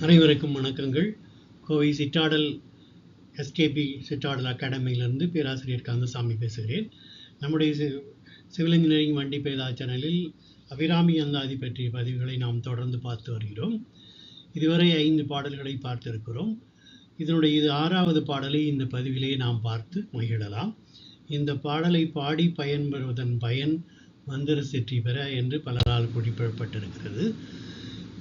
அனைவருக்கும் வணக்கங்கள். கோவை சிற்றாடல் எஸ்கேபி சிற்றாடல் அகாடமியிலிருந்து பேராசிரியர் கந்தசாமி பேசுகிறேன். நம்முடைய சி- சிவில் இன்ஜினியரிங் வண்டி பேதா சேனலில் அபிராமி அந்தாதி பற்றிய பதிவுகளை நாம் தொடர்ந்து பார்த்து வருகிறோம். இதுவரை ஐந்து பாடல்களை பார்த்திருக்கிறோம். இதனுடைய இது ஆறாவது பாடலை இந்த பதிவிலே நாம் பார்த்து மகிழலாம். இந்த பாடலை பாடி பயன்பெறுவதன் பயன் மந்திர சிற்றி பெற என்று பலரால் குறிப்பிடப்பட்டிருக்கிறது.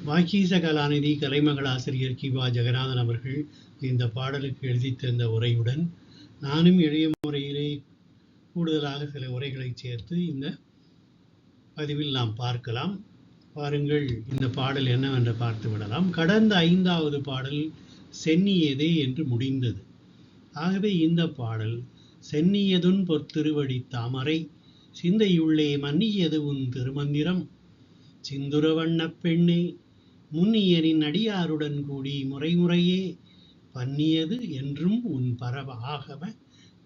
வாக்கீச கலாநிதி கலைமகள் ஆசிரியர் கிவா ஜெகநாதன் அவர்கள் இந்த பாடலுக்கு எழுதி தந்த உரையுடன் நானும் எளிய முறையிலே கூடுதலாக சில உரைகளை சேர்த்து இந்த பதிவில் நாம் பார்க்கலாம். பாருங்கள் இந்த பாடல் என்னவென்று பார்த்து விடலாம். கடந்த ஐந்தாவது பாடல் சென்னியதே என்று முடிந்தது. ஆகவே இந்த பாடல் சென்னியதுன் பொற்திருவடி தாமரை சிந்தையுள்ளே மன்னியது உன் திருமந்திரம். சிந்துர வண்ணப் பெண்ணே முன்னியரின் அடியாருடன் கூடி முறைமுறையே பண்ணியது என்றும் உன் பரவ ஆகம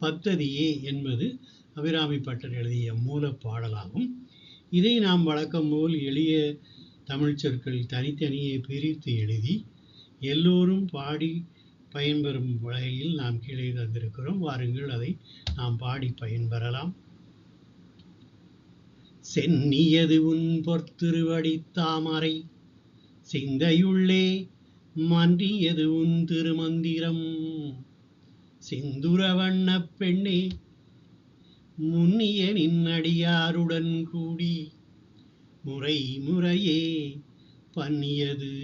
பத்ததியே என்பது அபிராமி பட்டர் எழுதிய மூலப்பாடலாகும் இதை நாம் வழக்கம் போல் எளிய தமிழ்ச் சொற்கள் தனித்தனியே பிரித்து எழுதி எல்லோரும் பாடி பயன்பெறும் வகையில் நாம் கீழே தந்திருக்கிறோம். வாருங்கள் அதை நாம் பாடி பயன்பெறலாம். சென்னியது உன் பொற்திருவடி தாமரை சிந்தையுள்ளே மன்றியது உன் திருமந்திரம். சிந்துர வண்ண பெண்ணே முன்னிய நின்னடியாருடன் கூடி முறை முறையே பண்ணியது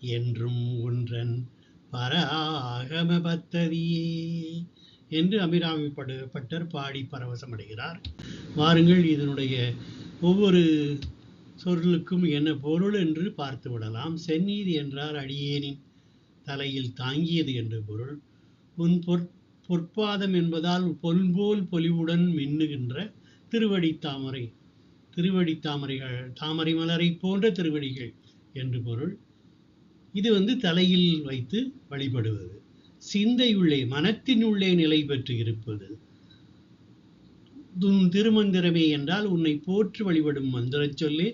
என்றும் ஒன்றன் பராகம பத்ததியே என்று அபிராமி படு- பட்டர் பாடி பரவசமடைகிறார். வாருங்கள் இதனுடைய ஒவ்வொரு சொல்லுக்கும் என்ன பொருள் என்று பார்த்து விடலாம் செந்நீதி என்றார் அடியேனின் தலையில் தாங்கியது என்று பொருள். உன் பொற் பொற்பாதம் என்பதால் பொன்போல் பொலிவுடன் மின்னுகின்ற திருவடி தாமரை திருவடி தாமரைகள் தாமரை மலரை போன்ற திருவடிகள் என்று பொருள். இது வந்து தலையில் வைத்து வழிபடுவது. சிந்தையுள்ளே மனத்தினுள்ளே நிலை பெற்று இருப்பது. துன் திருமந்திரமே என்றால் உன்னை போற்று வழிபடும் மந்திரச் சொல்லே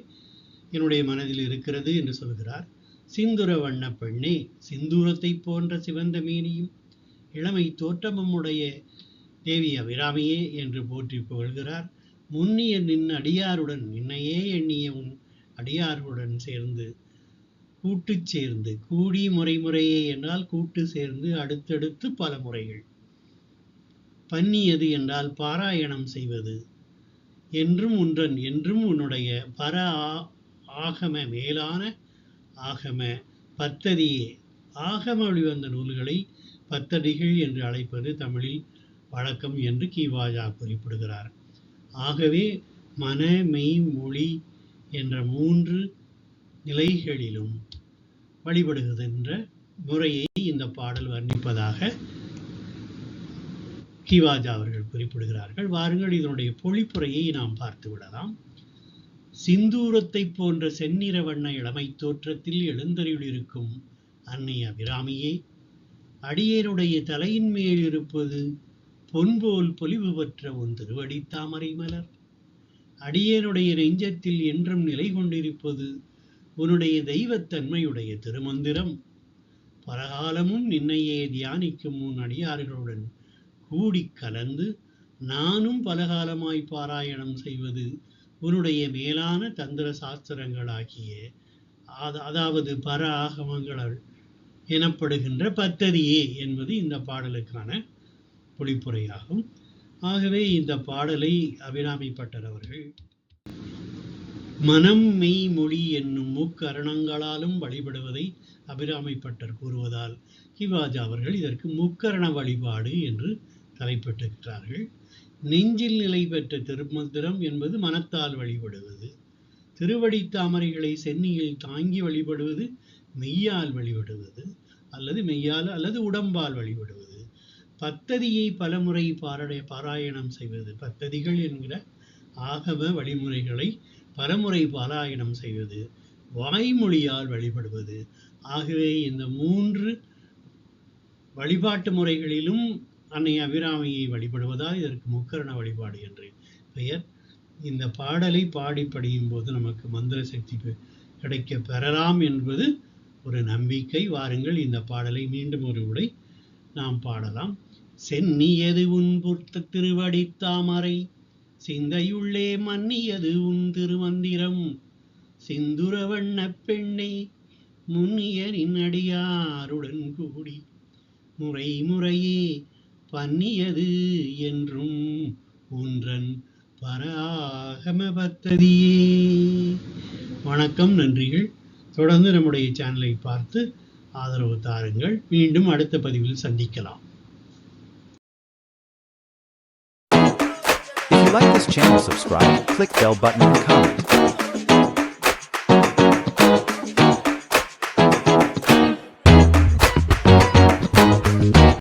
என்னுடைய மனதில் இருக்கிறது என்று சொல்கிறார். சிந்துர வண்ண பெண்ணே சிந்தூரத்தை போன்ற சிவந்த மேனியும் இளமை தோற்றமுடைய தேவி அபிராமியே என்று போற்றி புகழ்கிறார். முன்னிய நின் அடியாருடன் நின்னையே எண்ணிய உன் அடியாருடன் சேர்ந்து கூட்டு சேர்ந்து கூடி முறை முறையே என்றால் கூட்டு சேர்ந்து அடுத்தடுத்து பல முறைகள். பண்ணியது என்றால் பாராயணம் செய்வது. என்றும் உன்றன் என்றும் உன்னுடைய பர ஆ- ஆகம மேலான ஆகம பத்ததியே. ஆகம வழிவந்த நூல்களை பத்தடிகள் என்று அழைப்பது தமிழில் வழக்கம் என்று கிவாஜா குறிப்பிடுகிறார். ஆகவே மன மெய் மொழி என்ற மூன்று நிலைகளிலும் வழிபடுகின்ற முறையை இந்த பாடல் வர்ணிப்பதாக கிவாஜா அவர்கள் குறிப்பிடுகிறார்கள். வாருங்கள் இதனுடைய பொழிப்புரையை நாம் பார்த்து விடலாம். சிந்தூரத்தைப் போன்ற செந்நிற வண்ண இளமை தோற்றத்தில் எழுந்தருளிருக்கும் அன்னை அபிராமியே அடியேனுடைய தலையின் மேல் இருப்பது பொன்போல் பொலிவு பெற்ற உன் திருவடி தாமரை மலர். அடியேனுடைய நெஞ்சத்தில் என்றும் நிலை கொண்டிருப்பது உன்னுடைய தெய்வத்தன்மையுடைய திருமந்திரம். பரகாலமும் நின்னையே தியானிக்கும் உன் அடியார்களுடன் கூடி கலந்து நானும் பலகாலமாய் பாராயணம் செய்வது உன்னுடைய மேலான தந்திர சாஸ்திரங்களாகிய அத- அதாவது பர ஆகமங்கள் எனப்படுகின்ற பத்ததியே என்பது இந்த பாடலுக்கான பொழிப்புரையாகும். ஆகவே இந்த பாடலை அபிராமி அவர்கள் மனம் மெய் மொழி என்னும் முக்கரணங்களாலும் வழிபடுவதை அபிராமிப்பட்டர் கூறுவதால் கிவாஜா அவர்கள் இதற்கு முக்கரண வழிபாடு என்று தலைப்பிட்டிருக்கிறார்கள். நெஞ்சில் நிலை பெற்ற திருமந்திரம் என்பது மனத்தால் வழிபடுவது. திருவடி தாமரைகளை சென்னியில் தாங்கி வழிபடுவது மெய்யால் வழிபடுவது அல்லது மெய்யால் அல்லது உடம்பால் வழிபடுவது. பத்ததியை பலமுறை பாராட பாராயணம் செய்வது. பத்ததிகள் என்கிற ஆகம வழிமுறைகளை பலமுறை பாராயணம் செய்வது. வாய்மொழியால் வழிபடுவது. ஆகவே இந்த மூன்று வழிபாட்டு முறைகளிலும் அன்னை அபிராமியை வழிபடுவதால் இதற்கு முக்கரண வழிபாடு என்று பெயர். இந்த பாடலை பாடி படியும் போது நமக்கு மந்திர சக்தி கிடைக்க பெறலாம் என்பது ஒரு நம்பிக்கை. வாருங்கள் இந்த பாடலை மீண்டும் ஒரு உடை நாம் பாடலாம். சென்னியது உன் புத்த திருவடி தாமரை சிந்தையுள்ளே மன்னியது உன் திருமந்திரம்? சிந்துர வண்ண பெண்ணை முன்னியரின் அடியாருடன் கூடி முறை முறையே பன்னியது என்றும் ஒன்றன் பராகம பத்ததியே வணக்கம் நன்றிகள். தொடர்ந்து நம்முடைய சேனலை பார்த்து ஆதரவு தாருங்கள். மீண்டும் அடுத்த பதிவில் சந்திக்கலாம். If you like this channel subscribe, click bell button and comment.